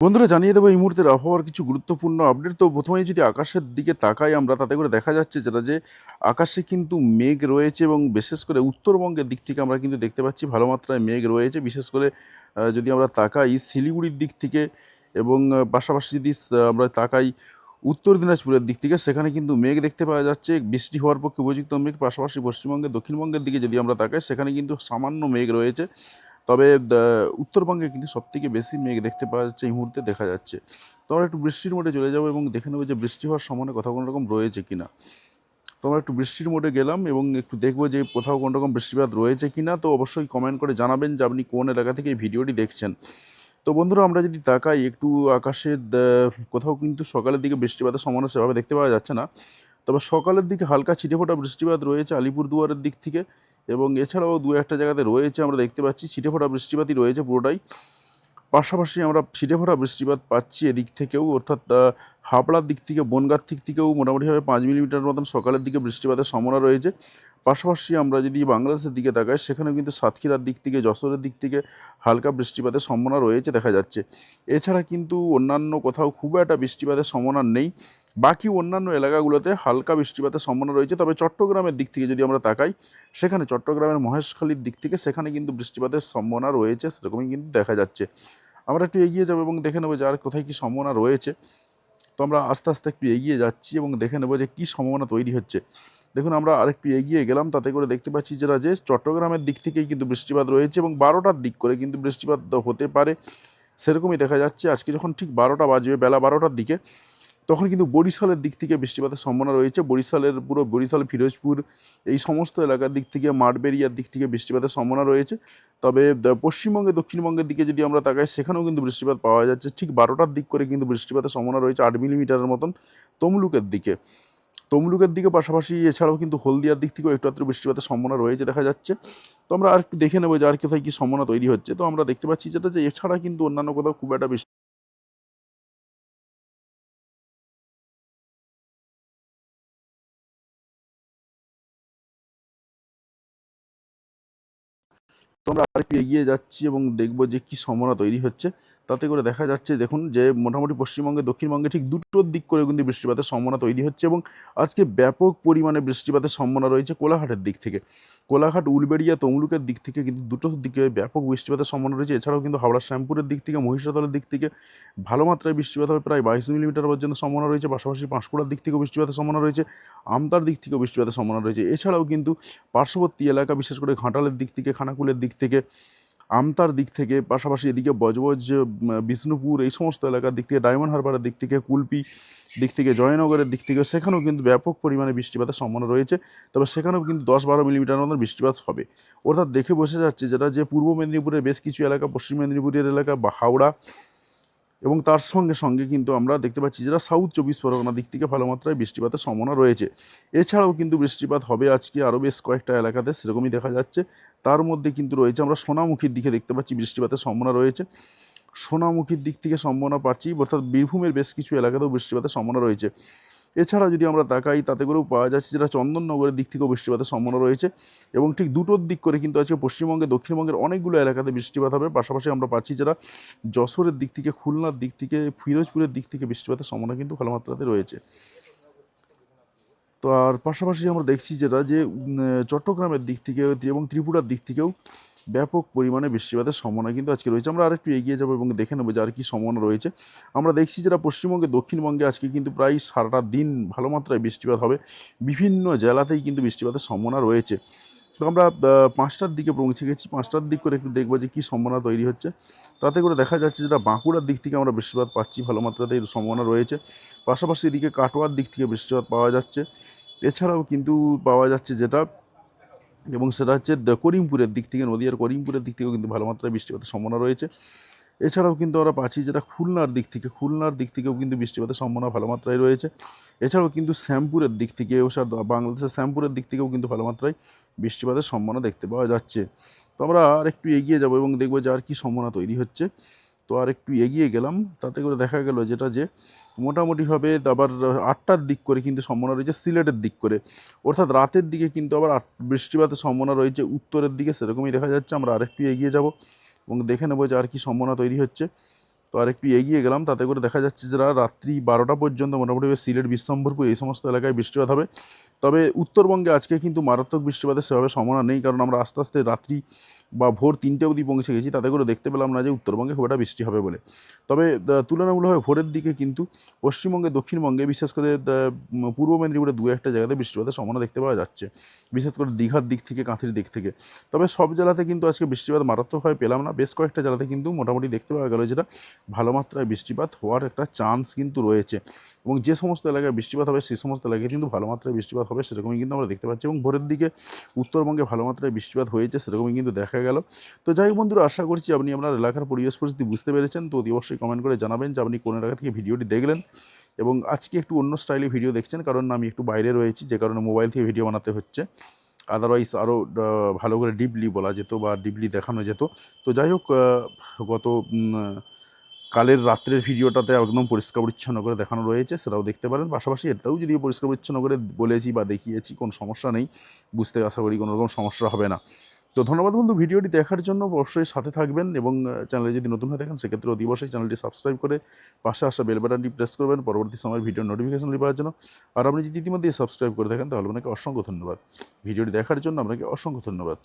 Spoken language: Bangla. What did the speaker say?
বন্ধুরা, জানিয়ে দেবো এই মুহূর্তের আবহাওয়ার কিছু গুরুত্বপূর্ণ আপডেট তো প্রথমেই যদি আকাশের দিকে তাকাই আমরা, তাতে করে দেখা যাচ্ছে যেটা যে আকাশে কিন্তু মেঘ রয়েছে এবং বিশেষ করে উত্তরবঙ্গের দিক থেকে আমরা কিন্তু দেখতে পাচ্ছি ভালো মাত্রায় মেঘ রয়েছে। বিশেষ করে যদি আমরা তাকাই শিলিগুড়ির দিক থেকে এবং পাশাপাশি যদি আমরা তাকাই উত্তর দিনাজপুরের দিক থেকে, সেখানে কিন্তু মেঘ দেখতে পাওয়া যাচ্ছে। বৃষ্টি হওয়ার পক্ষে উপযুক্ত মেঘ, পাশাপাশি পশ্চিমবঙ্গের, দক্ষিণবঙ্গের দিকে যদি আমরা তাকাই, সেখানে কিন্তু সামান্য মেঘ রয়েছে। তবে উত্তরবঙ্গে কিন্তু সবথেকে বেশি মেঘ দেখতে পাওয়া যাচ্ছে, এই মুহূর্তে দেখা যাচ্ছে। তো আমরা একটু বৃষ্টির মোডে চলে যাব এবং দেখে নেব যে বৃষ্টি হওয়ার সম্ভাবনা কোথাও কোনো রকম রয়েছে কি না তো আমরা একটু বৃষ্টির মোডে গেলাম এবং একটু দেখব যে কোথাও কোনো রকম বৃষ্টিপাত রয়েছে কি না তো অবশ্যই কমেন্ট করে জানাবেন যে আপনি কোন এলাকা থেকে এই ভিডিওটি দেখছেন। তো বন্ধুরা, আমরা যদি তাকাই, একটু আকাশের কোথাও কিন্তু সকালের দিকে বৃষ্টিপাতের সম্ভাবনা সেভাবে দেখতে পাওয়া যাচ্ছে না। তবে সকালের দিকে হালকা ছিটেফোঁটা বৃষ্টিপাত রয়েছে আলিপুরদুয়ারের দিক থেকে এবং এছাড়াও দু একটা জায়গাতে রয়েছে, আমরা দেখতে পাচ্ছি ছিটেফোঁটা বৃষ্টিপাতই রয়েছে পুরোটাই। পাশাপাশি আমরা ছিটেফোঁটা বৃষ্টিপাত পাচ্ছি এদিক থেকেও, অর্থাৎ হাবড়ার দিক থেকে বনগার দিক থেকেও মোটামুটিভাবে পাঁচ মিলিমিটার মতন সকালের দিকে বৃষ্টিপাতের সম্ভাবনা রয়েছে। পাশাপাশি আমরা যদি বাংলাদেশের দিকে তাকাই সেখানে কিন্তু সাতক্ষীরার দিক থেকে, যশোরের দিক থেকে হালকা বৃষ্টিপাতের সম্ভাবনা রয়েছে দেখা যাচ্ছে। এছাড়া কিন্তু অন্যান্য কোথাও খুব একটা বৃষ্টিপাতের সম্ভাবনা নেই। বাকি অন্যান্য এলাকাগুলোতে হালকা বৃষ্টিপাতের সম্ভাবনা রয়েছে। তবে চট্টগ্রামের দিক থেকে যদি আমরা তাকাই, সেখানে চট্টগ্রামের মহেশখালীর দিক থেকে সেখানে কিন্তু বৃষ্টিপাতের সম্ভাবনা রয়েছে, সেরকমই কিন্তু দেখা যাচ্ছে। আমরা একটু এগিয়ে যাব এবং দেখে নেব যে আর কোথায় কী সম্ভাবনা রয়েছে। তো আমরা আস্তে আস্তে একটু এগিয়ে যাচ্ছি এবং দেখে নেব যে কী সম্ভাবনা তৈরি হচ্ছে। দেখুন, আমরা আরেকটু এগিয়ে গেলাম, তাতে করে দেখতে পাচ্ছি যেটা যে চট্টগ্রামের দিক থেকেই কিন্তু বৃষ্টিপাত রয়েছে এবং বারোটার দিক করে কিন্তু বৃষ্টিপাত হতে পারে। সেরকমই দেখা যাচ্ছে, আজকে যখন ঠিক বারোটা বাজবে, বেলা বারোটার দিকে, তখন কিন্তু বরিশালের দিক থেকে বৃষ্টিপাতের সম্ভাবনা রয়েছে। বরিশালের পুরো বরিশাল, ফিরোজপুর, এই সমস্ত এলাকার দিক থেকে, মাঠবেরিয়ার দিক থেকে বৃষ্টিপাতের সম্ভাবনা রয়েছে। তবে পশ্চিমবঙ্গে, দক্ষিণবঙ্গের দিকে যদি আমরা তাকাই, সেখানেও কিন্তু বৃষ্টিপাত পাওয়া যাচ্ছে। ঠিক বারোটার দিক করে কিন্তু বৃষ্টিপাতের সম্ভাবনা রয়েছে আট মিলিমিটারের মতন তমলুকের দিকে। তমলুকের দিকে পাশাপাশি এছাড়াও কিন্তু হলদিয়ার দিক থেকেও একটু আধটু বৃষ্টিপাতের সম্ভাবনা রয়েছে, দেখা যাচ্ছে। তো আমরা আর একটু দেখে নেব যে আর কোথায় কী সম্ভাবনা তৈরি হচ্ছে। তো আমরা দেখতে পাচ্ছি যেটা যে এছাড়া কিন্তু অন্যান্য কোথাও খুব একটা বৃষ্টি তো আমরা আরেকটু এগিয়ে যাচ্ছি এবং দেখব যে কী সম্ভাবনা তৈরি হচ্ছে। তাতে করে দেখা যাচ্ছে, দেখুন যে মোটামুটি পশ্চিমবঙ্গে, দক্ষিণবঙ্গে ঠিক দুটোর দিক করে কিন্তু বৃষ্টিপাতের সম্ভাবনা তৈরি হচ্ছে এবং আজকে ব্যাপক পরিমাণে বৃষ্টিপাতের সম্ভাবনা রয়েছে কোলাঘাটের দিক থেকে। কোলাঘাট, উলবেড়িয়া, তমলুকের দিক থেকে কিন্তু দুটোর দিকে ব্যাপক বৃষ্টিপাতের সম্ভাবনা রয়েছে। এছাড়াও কিন্তু হাওড়া, শ্যামপুরের দিক থেকে মহিষাদলের দিক থেকে ভালো মাত্রায় বৃষ্টিপাত হবে। প্রায় বাইশ মিলিমিটার পর্যন্ত সম্ভাবনা রয়েছে। পাশাপাশি পাঁশকুড়ার দিক থেকেও বৃষ্টিপাতের সম্ভাবনা রয়েছে। আমতার দিক থেকেও বৃষ্টিপাতের সম্ভাবনা রয়েছে। এছাড়াও কিন্তু পার্শ্ববর্তী এলাকা, বিশেষ করে ঘাটালের দিক থেকে, খানাকুলের দিক থেকে আমতার দিক থেকে, পাশাপাশি এদিকে বজবজ বিষ্ণুপুর, এই সমস্ত এলাকার দিক থেকে, ডায়মন্ড হারবারের দিক থেকে, কুলপি দিক থেকে, জয়নগরের দিক থেকে, সেখানেও কিন্তু ব্যাপক পরিমাণে বৃষ্টিপাতের সম্ভাবনা রয়েছে। তবে সেখানেও কিন্তু দশ বারো মিলিমিটার মতন বৃষ্টিপাত হবে। অর্থাৎ দেখে বোঝা যাচ্ছে, যেটা যে পূর্ব মেদিনীপুরের বেশ কিছু এলাকা, পশ্চিম মেদিনীপুরের এলাকা বা হাওড়া এবং তার সঙ্গে সঙ্গে কিন্তু আমরা দেখতে পাচ্ছি যেটা সাউথ চব্বিশ পরগনা দিক থেকে ভালো মাত্রায় বৃষ্টিপাতের সম্ভাবনা রয়েছে। এছাড়াও কিন্তু বৃষ্টিপাত হবে আজকে আরও বেশ কয়েকটা এলাকাতে, সেরকমই দেখা যাচ্ছে। তার মধ্যে কিন্তু রয়েছে, আমরা সোনামুখীর দিকে দেখতে পাচ্ছি বৃষ্টিপাতের সম্ভাবনা রয়েছে। সোনামুখীর দিক থেকে সম্ভাবনা পাচ্ছি, অর্থাৎ বীরভূমের বেশ কিছু এলাকাতেও বৃষ্টিপাতের সম্ভাবনা রয়েছে। এছাড়া যদি আমরা তাকাই, তাতে করেও পাওয়া যাচ্ছে যেটা চন্দননগরের দিক থেকেও বৃষ্টিপাতের সম্ভাবনা রয়েছে এবং ঠিক দুটোর দিক করে কিন্তু আজকে পশ্চিমবঙ্গে, দক্ষিণবঙ্গের অনেকগুলো এলাকাতে বৃষ্টিপাত হবে। পাশাপাশি আমরা পাচ্ছি যারা যশোরের দিক থেকে, খুলনার দিক থেকে, ফিরোজপুরের দিক থেকে বৃষ্টিপাতের সম্ভাবনা কিন্তু ভালো মাত্রাতে রয়েছে। তো আর পাশাপাশি আমরা দেখছি যেটা যে চট্টগ্রামের দিক থেকে এবং ত্রিপুরার দিক থেকেও ব্যাপক পরিমাণে বৃষ্টিপাতের সম্ভাবনা কিন্তু আজকে রয়েছে। আমরা আরেকটু এগিয়ে যাব এবং দেখে নেব যে আর কী সম্ভাবনা রয়েছে। আমরা দেখছি যেটা পশ্চিমবঙ্গে, দক্ষিণবঙ্গে আজকে কিন্তু প্রায় সারাটা দিন ভালো মাত্রায় বৃষ্টিপাত হবে। বিভিন্ন জেলাতেই কিন্তু বৃষ্টিপাতের সম্ভাবনা রয়েছে। তো আমরা পাঁচটার দিকে পৌঁছে গেছি। পাঁচটার দিক করে একটু দেখব যে কী সম্ভাবনা তৈরি হচ্ছে। তাতে করে দেখা যাচ্ছে যেটা বাঁকুড়ার দিক থেকে আমরা বৃষ্টিপাত পাচ্ছি ভালো মাত্রাতে এর সম্ভাবনা রয়েছে। পাশাপাশি এদিকে কাটোয়ার দিক থেকে বৃষ্টিপাত পাওয়া যাচ্ছে। এছাড়াও কিন্তু পাওয়া যাচ্ছে যেটা এবং সেটা হচ্ছে করিমপুরের দিক থেকে, নদীয়ার করিমপুরের দিক থেকেও কিন্তু ভালো মাত্রায় বৃষ্টিপাতের সম্ভাবনা রয়েছে। এছাড়াও কিন্তু আমরা পাচ্ছি যেটা খুলনার দিক থেকে, খুলনার দিক থেকেও কিন্তু বৃষ্টিপাতের সম্ভাবনা ভালো মাত্রায় রয়েছে। এছাড়াও কিন্তু শ্যামপুরের দিক থেকে, ও সার, বাংলাদেশের শ্যামপুরের দিক থেকেও কিন্তু ভালো মাত্রায় বৃষ্টিপাতের সম্ভাবনা দেখতে পাওয়া যাচ্ছে। তো আমরা আর একটু এগিয়ে যাব এবং দেখব যে আর কী সম্ভাবনা তৈরি হচ্ছে। তো আর একটু এগিয়ে গেলাম, তাতে করে দেখা গেল যেটা যে মোটামুটিভাবে আবার আটটার দিক করে কিন্তু সম্ভাবনা রয়েছে, সিলেটের দিক করে। অর্থাৎ রাতের দিকে কিন্তু আবার বৃষ্টিপাতের সম্ভাবনা রয়েছে, উত্তরের দিকে সেরকমই দেখা যাচ্ছে, আমরা আরেকটু এগিয়ে যাব এবং দেখে নেব যে আর কি সম্ভাবনা তৈরি হচ্ছে। তো আর একটু এগিয়ে গেলাম, তাতে করে দেখা যাচ্ছে যারা রাত্রি বারোটা পর্যন্ত মোটামুটি সিলেট বিশ্বম্বরপুর এই সমস্ত এলাকায় বৃষ্টিপাত হবে। তবে উত্তরবঙ্গে আজকে কিন্তু মারাত্মক বৃষ্টিপাতের সেভাবে সম্ভাবনা নেই, কারণ আমরা আস্তে আস্তে রাত্রি বা ভোর তিনটে অবধি পৌঁছে গেছি, তাতে করে দেখতে পেলাম না যে উত্তরবঙ্গে খুব একটা বৃষ্টি হবে বলে। তবে তুলনামূলকভাবে ভোরের দিকে কিন্তু পশ্চিমবঙ্গে, দক্ষিণবঙ্গে, বিশেষ করে পূর্ব মেদিনীপুরে দু একটা জায়গাতে বৃষ্টিপাতের সম্ভাবনা দেখতে পাওয়া যাচ্ছে, বিশেষ করে দীঘার দিক থেকে, কাঁথির দিক থেকে। তবে সব জেলাতে কিন্তু আজকে বৃষ্টিপাত মারাত্মকভাবে পেলাম না, বেশ কয়েকটা জেলাতে কিন্তু মোটামুটি দেখতে পাওয়া গেল যেটা ভালো মাত্রায় বৃষ্টিপাত হওয়ার একটা চান্স কিন্তু রয়েছে। এবং যে সমস্ত এলাকায় বৃষ্টিপাত হবে সেই সমস্ত এলাকায় কিন্তু ভালো মাত্রায় বৃষ্টিপাত হবে, সেরকমই কিন্তু আমরা দেখতে পাচ্ছি। এবং ভোরের দিকে উত্তরবঙ্গে ভালো মাত্রায় বৃষ্টিপাত হয়েছে, সেরকমই কিন্তু দেখা গেল। তো যাই হোক বন্ধুরা, আশা করছি আপনি আপনার এলাকার পরিবেশ পরিস্থিতি বুঝতে পেরেছেন। তো অতি অবশ্যই কমেন্ট করে জানাবেন যে আপনি কোন এলাকা থেকে ভিডিওটি দেখলেন। এবং আজকে একটু অন্য স্টাইলে ভিডিও দেখছেন, কারণ আমি একটু বাইরে রয়েছি, যে কারণে মোবাইল থেকে ভিডিও বানাতে হচ্ছে। আদারওয়াইজ আরও ভালো করে ডিপলি বলা যেত বা ডিপলি দেখানো যেত। তো যাই হোক গত কালের রাত্রের ভিডিওটাতে একদম পরিষ্কার পরিচ্ছন্ন করে দেখানো রয়েছে, সেটাও দেখতে পারেন। পাশাপাশি এটাও যদিও পরিষ্কার পরিচ্ছন্ন করে বলেছি বা দেখিয়েছি, কোনো সমস্যা নেই। বুঝতে আশা করি কোনো রকম সমস্যা হবে না। তো ধন্যবাদ বন্ধু, ভিডিওটি দেখার জন্য অবশ্যই সাথে থাকবেন এবং চ্যানেলে যদি নতুন হয়ে থাকেন, সেক্ষেত্রে অতি চ্যানেলটি সাবস্ক্রাইব করে পাশে আসা বেল বাটনটি প্রেস করবেন। পরবর্তী সময় ভিডিও নোটিফিকেশন পাওয়ার জন্য। আর আপনি যদি ইতিমধ্যে সাবস্ক্রাইব করে থাকেন, তাহলে আপনাকে অসংখ্য ধন্যবাদ। ভিডিওটি দেখার জন্য আপনাকে অসংখ্য ধন্যবাদ।